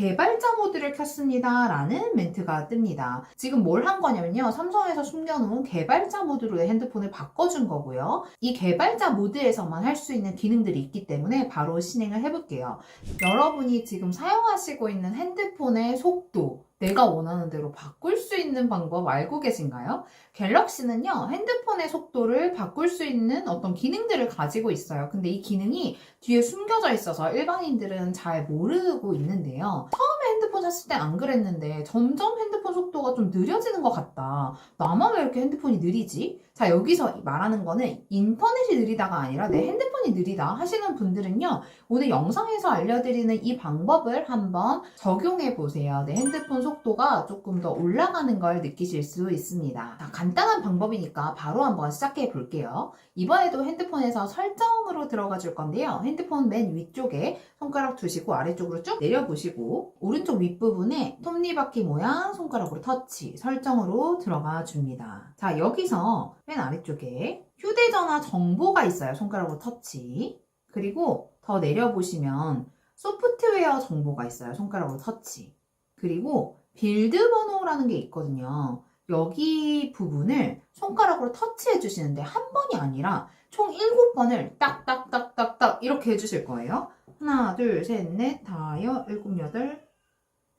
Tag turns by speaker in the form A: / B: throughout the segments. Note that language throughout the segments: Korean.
A: 개발자 모드를 켰습니다. 라는 멘트가 뜹니다. 지금 뭘 한 거냐면요. 삼성에서 숨겨놓은 개발자 모드로 내 핸드폰을 바꿔준 거고요. 이 개발자 모드에서만 할 수 있는 기능들이 있기 때문에 바로 실행을 해볼게요. 여러분이 지금 사용하시고 있는 핸드폰의 속도, 내가 원하는 대로 바꿀 수 있는 방법 알고 계신가요? 갤럭시는요, 핸드폰의 속도를 바꿀 수 있는 어떤 기능들을 가지고 있어요. 근데 이 기능이 뒤에 숨겨져 있어서 일반인들은 잘 모르고 있는데요. 처음에 핸드폰 샀을 때안 그랬는데 점점 핸드폰 속도가 좀 느려지는 것 같다. 나만 왜 이렇게 핸드폰이 느리지? 자, 여기서 말하는 거는 인터넷이 느리다가 아니라 내 핸드폰이 느리다 하시는 분들은요, 오늘 영상에서 알려드리는 이 방법을 한번 적용해 보세요. 내 핸드폰 속도가 조금 더 올라가는 걸 느끼실 수 있습니다. 자, 간단한 방법이니까 바로 한번 시작해 볼게요. 이번에도 핸드폰에서 설정으로 들어가 줄 건데요. 핸드폰 맨 위쪽에 손가락 두시고 아래쪽으로 쭉 내려 보시고 오른 쪽 윗부분에 톱니바퀴 모양 손가락으로 터치 설정으로 들어가 줍니다. 자, 여기서 맨 아래쪽에 휴대전화 정보가 있어요. 손가락으로 터치. 그리고 더 내려보시면 소프트웨어 정보가 있어요. 손가락으로 터치. 그리고 빌드 번호라는 게 있거든요. 여기 부분을 손가락으로 터치해 주시는데 한 번이 아니라 총 7번을 딱딱딱딱딱 이렇게 해 주실 거예요. 하나, 둘, 셋, 넷, 다여, 일곱, 여덟.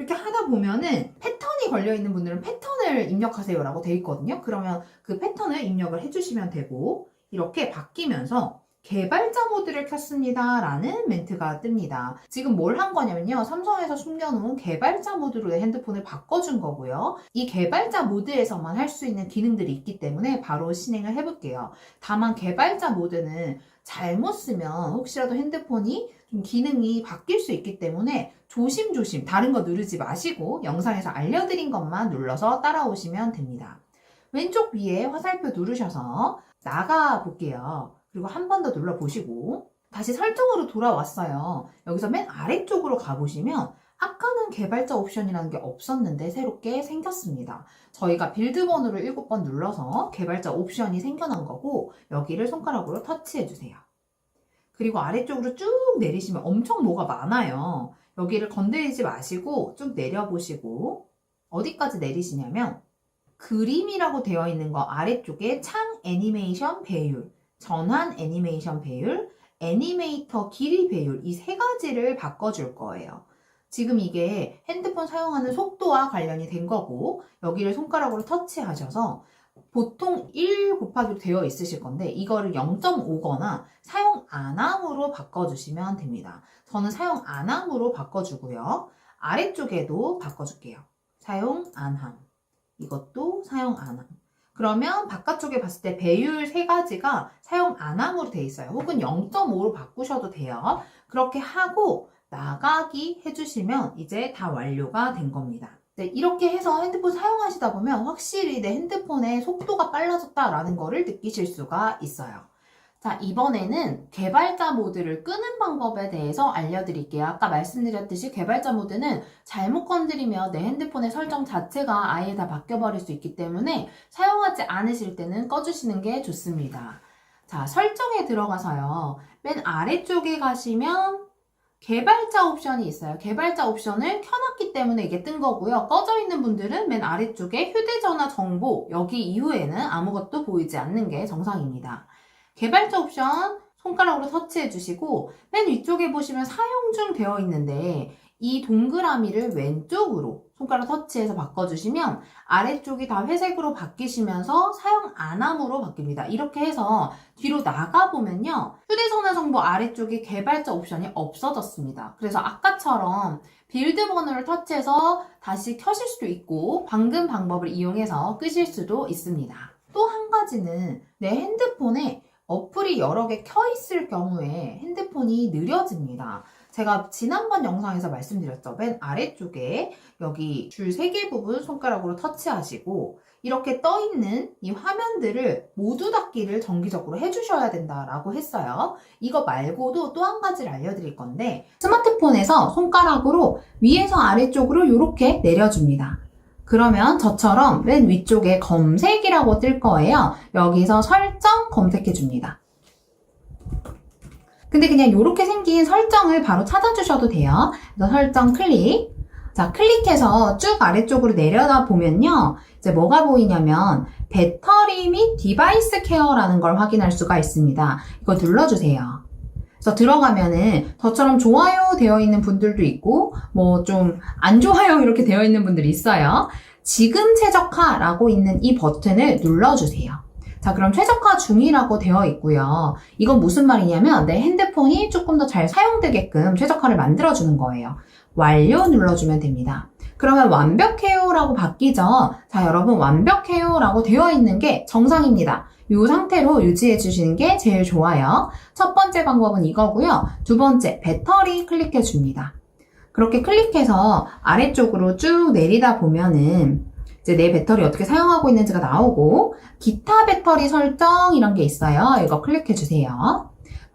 A: 이렇게 하다 보면은 패턴이 걸려 있는 분들은 패턴을 입력하세요라고 돼 있거든요. 그러면 그 패턴을 입력을 해주시면 되고, 이렇게 바뀌면서 개발자 모드를 켰습니다. 라는 멘트가 뜹니다. 지금 뭘 한 거냐면요. 삼성에서 숨겨놓은 개발자 모드로 내 핸드폰을 바꿔준 거고요. 이 개발자 모드에서만 할 수 있는 기능들이 있기 때문에 바로 실행을 해볼게요. 다만 개발자 모드는 잘못 쓰면 혹시라도 핸드폰이 좀 기능이 바뀔 수 있기 때문에 조심조심 다른 거 누르지 마시고 영상에서 알려드린 것만 눌러서 따라오시면 됩니다. 왼쪽 위에 화살표 누르셔서 나가 볼게요. 그리고 한 번 더 눌러보시고 다시 설정으로 돌아왔어요. 여기서 맨 아래쪽으로 가보시면 아까는 개발자 옵션이라는 게 없었는데 새롭게 생겼습니다. 저희가 빌드 번호를 7번 눌러서 개발자 옵션이 생겨난 거고 여기를 손가락으로 터치해 주세요. 그리고 아래쪽으로 쭉 내리시면 엄청 뭐가 많아요. 여기를 건드리지 마시고 쭉 내려보시고 어디까지 내리시냐면 그림이라고 되어 있는 거 아래쪽에 창 애니메이션 배율, 전환 애니메이션 배율, 애니메이터 길이 배율 이 세 가지를 바꿔줄 거예요. 지금 이게 핸드폰 사용하는 속도와 관련이 된 거고 여기를 손가락으로 터치하셔서 보통 1 곱하기로 되어 있으실 건데 이거를 0.5거나 사용 안함으로 바꿔주시면 됩니다. 저는 사용 안함으로 바꿔주고요. 아래쪽에도 바꿔줄게요. 사용 안함. 이것도 사용 안함. 그러면 바깥쪽에 봤을 때 배율 세 가지가 사용 안 함으로 돼 있어요. 혹은 0.5로 바꾸셔도 돼요. 그렇게 하고 나가기 해주시면 이제 다 완료가 된 겁니다. 네, 이렇게 해서 핸드폰 사용하시다 보면 확실히 내 핸드폰의 속도가 빨라졌다라는 거를 느끼실 수가 있어요. 자, 이번에는 개발자 모드를 끄는 방법에 대해서 알려드릴게요. 아까 말씀드렸듯이 개발자 모드는 잘못 건드리면 내 핸드폰의 설정 자체가 아예 다 바뀌어버릴 수 있기 때문에 사용하지 않으실 때는 꺼주시는 게 좋습니다. 자, 설정에 들어가서요. 맨 아래쪽에 가시면 개발자 옵션이 있어요. 개발자 옵션을 켜놨기 때문에 이게 뜬 거고요. 꺼져 있는 분들은 맨 아래쪽에 휴대전화 정보 여기 이후에는 아무것도 보이지 않는 게 정상입니다. 개발자 옵션 손가락으로 터치해 주시고 맨 위쪽에 보시면 사용 중 되어 있는데 이 동그라미를 왼쪽으로 손가락 터치해서 바꿔주시면 아래쪽이 다 회색으로 바뀌시면서 사용 안함으로 바뀝니다. 이렇게 해서 뒤로 나가보면요. 휴대전화 정보 아래쪽에 개발자 옵션이 없어졌습니다. 그래서 아까처럼 빌드 번호를 터치해서 다시 켜실 수도 있고 방금 방법을 이용해서 끄실 수도 있습니다. 또 한 가지는 내 핸드폰에 어플이 여러 개 켜있을 경우에 핸드폰이 느려집니다. 제가 지난번 영상에서 말씀드렸죠. 맨 아래쪽에 여기 줄 3개 부분 손가락으로 터치하시고 이렇게 떠 있는 이 화면들을 모두 닫기를 정기적으로 해주셔야 된다라고 했어요. 이거 말고도 또 한 가지를 알려드릴 건데 스마트폰에서 손가락으로 위에서 아래쪽으로 이렇게 내려줍니다. 그러면 저처럼 맨 위쪽에 검색이라고 뜰 거예요. 여기서 설정 검색해 줍니다. 근데 그냥 이렇게 생긴 설정을 바로 찾아주셔도 돼요. 그래서 설정 클릭. 자, 클릭해서 쭉 아래쪽으로 내려다 보면요. 이제 뭐가 보이냐면 배터리 및 디바이스 케어라는 걸 확인할 수가 있습니다. 이거 눌러주세요. 그래서 들어가면은 저처럼 좋아요 되어 있는 분들도 있고 뭐 좀 안 좋아요 이렇게 되어 있는 분들이 있어요. 지금 최적화라고 있는 이 버튼을 눌러주세요. 자, 그럼 최적화 중이라고 되어 있고요. 이건 무슨 말이냐면 내 핸드폰이 조금 더 잘 사용되게끔 최적화를 만들어주는 거예요. 완료 눌러주면 됩니다. 그러면 완벽해요라고 바뀌죠. 자, 여러분 완벽해요라고 되어 있는 게 정상입니다. 이 상태로 유지해 주시는 게 제일 좋아요. 첫 번째 방법은 이거고요. 두 번째, 배터리 클릭해 줍니다. 그렇게 클릭해서 아래쪽으로 쭉 내리다 보면은 이제 내 배터리 어떻게 사용하고 있는지가 나오고 기타 배터리 설정 이런 게 있어요. 이거 클릭해 주세요.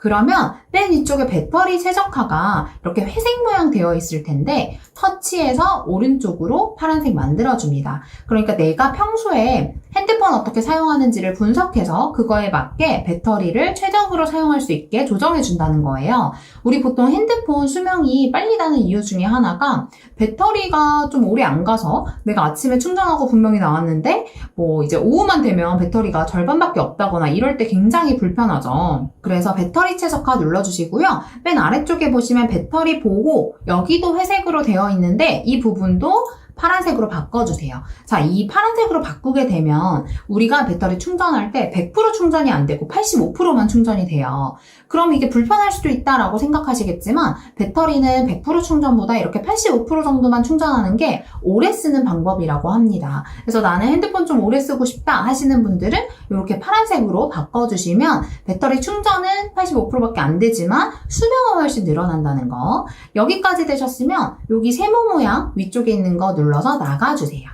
A: 그러면 맨 위쪽에 배터리 최적화가 이렇게 회색 모양 되어 있을 텐데 터치해서 오른쪽으로 파란색 만들어줍니다. 그러니까 내가 평소에 핸드폰 어떻게 사용하는지를 분석해서 그거에 맞게 배터리를 최적으로 사용할 수 있게 조정해 준다는 거예요. 우리 보통 핸드폰 수명이 빨리 나는 이유 중에 하나가 배터리가 좀 오래 안 가서 내가 아침에 충전하고 분명히 나왔는데 뭐 이제 오후만 되면 배터리가 절반밖에 없다거나 이럴 때 굉장히 불편하죠. 그래서 배터리 최적화 눌러주시고요. 맨 아래쪽에 보시면 배터리 보호 여기도 회색으로 되어 있는데 이 부분도 파란색으로 바꿔주세요. 자, 이 파란색으로 바꾸게 되면 우리가 배터리 충전할 때 100% 충전이 안 되고 85%만 충전이 돼요. 그럼 이게 불편할 수도 있다라고 생각하시겠지만 배터리는 100% 충전보다 이렇게 85% 정도만 충전하는 게 오래 쓰는 방법이라고 합니다. 그래서 나는 핸드폰 좀 오래 쓰고 싶다 하시는 분들은 이렇게 파란색으로 바꿔주시면 배터리 충전은 85%밖에 안 되지만 수명은 훨씬 늘어난다는 거. 여기까지 되셨으면 여기 세모 모양 위쪽에 있는 거 눌러 서 나가주세요.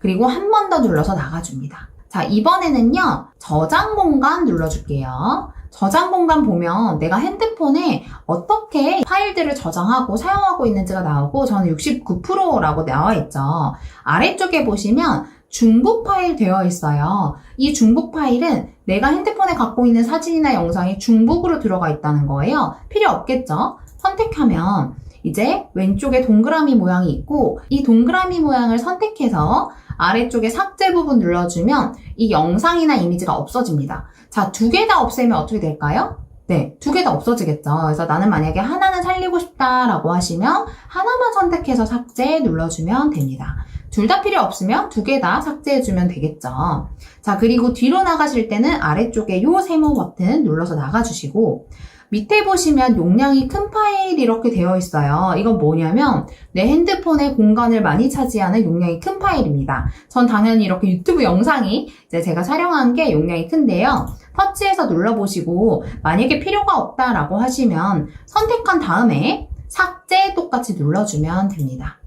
A: 그리고 한 번 더 눌러서 나가줍니다. 자, 이번에는요, 저장 공간 눌러줄게요. 저장 공간 보면 내가 핸드폰에 어떻게 파일들을 저장하고 사용하고 있는지가 나오고 저는 69%라고 나와 있죠. 아래쪽에 보시면 중복 파일 되어 있어요. 이 중복 파일은 내가 핸드폰에 갖고 있는 사진이나 영상이 중복으로 들어가 있다는 거예요. 필요 없겠죠? 선택하면 이제 왼쪽에 동그라미 모양이 있고 이 동그라미 모양을 선택해서 아래쪽에 삭제 부분 눌러주면 이 영상이나 이미지가 없어집니다. 자, 두 개 다 없애면 어떻게 될까요? 네, 두 개 다 없어지겠죠. 그래서 나는 만약에 하나는 살리고 싶다라고 하시면 하나만 선택해서 삭제 눌러주면 됩니다. 둘 다 필요 없으면 두 개 다 삭제해주면 되겠죠. 자, 그리고 뒤로 나가실 때는 아래쪽에 요 세모 버튼 눌러서 나가주시고 밑에 보시면 용량이 큰 파일이 이렇게 되어 있어요. 이건 뭐냐면 내 핸드폰에 공간을 많이 차지하는 용량이 큰 파일입니다. 전 당연히 이렇게 유튜브 영상이 이제 제가 촬영한 게 용량이 큰데요. 터치해서 눌러보시고 만약에 필요가 없다라고 하시면 선택한 다음에 삭제 똑같이 눌러주면 됩니다.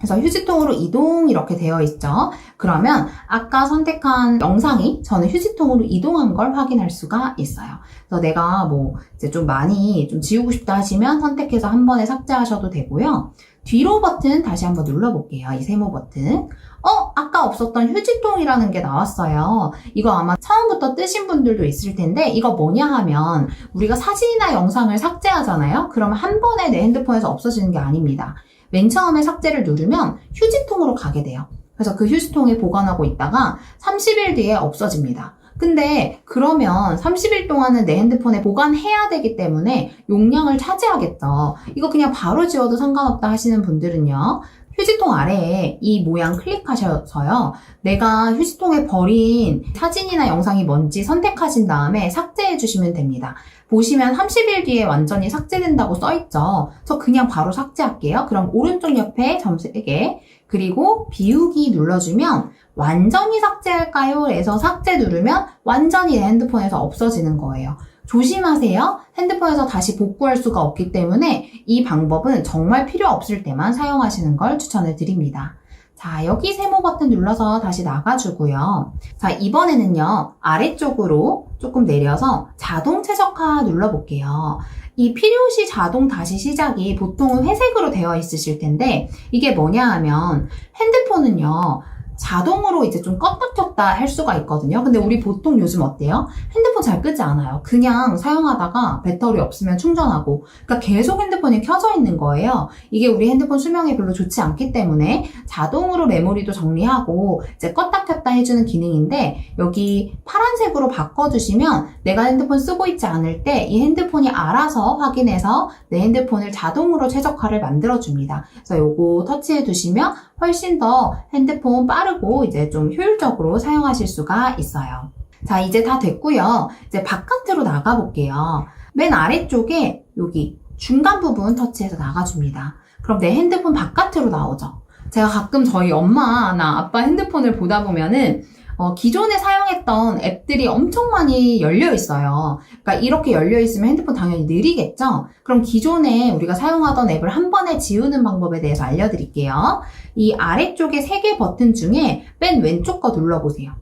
A: 그래서 휴지통으로 이동 이렇게 되어 있죠. 그러면 아까 선택한 영상이 저는 휴지통으로 이동한 걸 확인할 수가 있어요. 그래서 내가 뭐 이제 좀 많이 좀 지우고 싶다 하시면 선택해서 한 번에 삭제하셔도 되고요. 뒤로 버튼 다시 한번 눌러볼게요. 이 세모 버튼. 어? 아까 없었던 휴지통이라는 게 나왔어요. 이거 아마 처음부터 뜨신 분들도 있을 텐데 이거 뭐냐 하면 우리가 사진이나 영상을 삭제하잖아요. 그러면 한 번에 내 핸드폰에서 없어지는 게 아닙니다. 맨 처음에 삭제를 누르면 휴지통으로 가게 돼요. 그래서 그 휴지통에 보관하고 있다가 30일 뒤에 없어집니다. 근데 그러면 30일 동안은 내 핸드폰에 보관해야 되기 때문에 용량을 차지하겠죠. 이거 그냥 바로 지워도 상관없다 하시는 분들은요. 휴지통 아래에 이 모양 클릭하셔서요. 내가 휴지통에 버린 사진이나 영상이 뭔지 선택하신 다음에 삭제해 주시면 됩니다. 보시면 30일 뒤에 완전히 삭제된다고 써있죠. 저 그냥 바로 삭제할게요. 그럼 오른쪽 옆에 점 3개 그리고 비우기 눌러주면 완전히 삭제할까요? 에서 삭제 누르면 완전히 내 핸드폰에서 없어지는 거예요. 조심하세요. 핸드폰에서 다시 복구할 수가 없기 때문에 이 방법은 정말 필요 없을 때만 사용하시는 걸 추천을 드립니다. 자, 여기 세모 버튼 눌러서 다시 나가주고요. 자, 이번에는요, 아래쪽으로 조금 내려서 자동 최적화 눌러볼게요. 이 필요시 자동 다시 시작이 보통은 회색으로 되어 있으실 텐데, 이게 뭐냐 하면 핸드폰은요, 자동으로 이제 좀 껐다 켰다 할 수가 있거든요. 근데 우리 보통 요즘 어때요? 핸드폰 잘 끄지 않아요. 그냥 사용하다가 배터리 없으면 충전하고, 그러니까 계속 핸드폰이 켜져 있는 거예요. 이게 우리 핸드폰 수명에 별로 좋지 않기 때문에 자동으로 메모리도 정리하고 이제 껐다 켰다 해주는 기능인데 여기 파란색으로 바꿔주시면 내가 핸드폰 쓰고 있지 않을 때 이 핸드폰이 알아서 확인해서 내 핸드폰을 자동으로 최적화를 만들어줍니다. 그래서 요거 터치해 두시면 훨씬 더 핸드폰 빠르 고 이제 좀 효율적으로 사용하실 수가 있어요. 자, 이제 다 됐고요. 이제 바깥으로 나가 볼게요. 맨 아래쪽에 여기 중간 부분 터치해서 나가줍니다. 그럼 내 핸드폰 바깥으로 나오죠. 제가 가끔 저희 엄마나 아빠 핸드폰을 보다 보면은 어, 기존에 사용했던 앱들이 엄청 많이 열려 있어요. 그러니까 이렇게 열려 있으면 핸드폰 당연히 느리겠죠? 그럼 기존에 우리가 사용하던 앱을 한 번에 지우는 방법에 대해서 알려드릴게요. 이 아래쪽에 세 개 버튼 중에 맨 왼쪽 거 눌러보세요.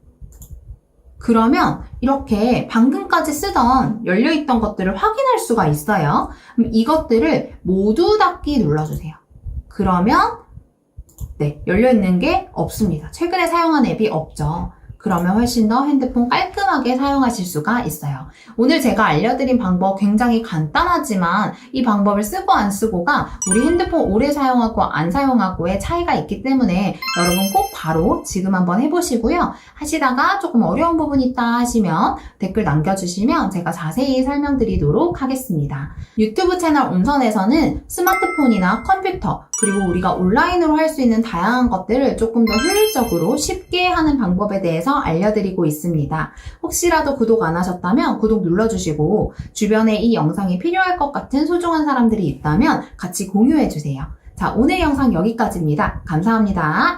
A: 그러면 이렇게 방금까지 쓰던 열려있던 것들을 확인할 수가 있어요. 이것들을 모두 닫기 눌러주세요. 그러면 네, 열려있는 게 없습니다. 최근에 사용한 앱이 없죠. 그러면 훨씬 더 핸드폰 깔끔하게 사용하실 수가 있어요. 오늘 제가 알려드린 방법 굉장히 간단하지만 이 방법을 쓰고 안 쓰고가 우리 핸드폰 오래 사용하고 안 사용하고의 차이가 있기 때문에 여러분 꼭 바로 지금 한번 해보시고요. 하시다가 조금 어려운 부분 있다 하시면 댓글 남겨주시면 제가 자세히 설명드리도록 하겠습니다. 유튜브 채널 온선에서는 스마트폰이나 컴퓨터 그리고 우리가 온라인으로 할 수 있는 다양한 것들을 조금 더 효율적으로 쉽게 하는 방법에 대 알려드리고 있습니다. 혹시라도 구독 안 하셨다면 구독 눌러주시고 주변에 이 영상이 필요할 것 같은 소중한 사람들이 있다면 같이 공유해주세요. 자, 오늘 영상 여기까지입니다. 감사합니다.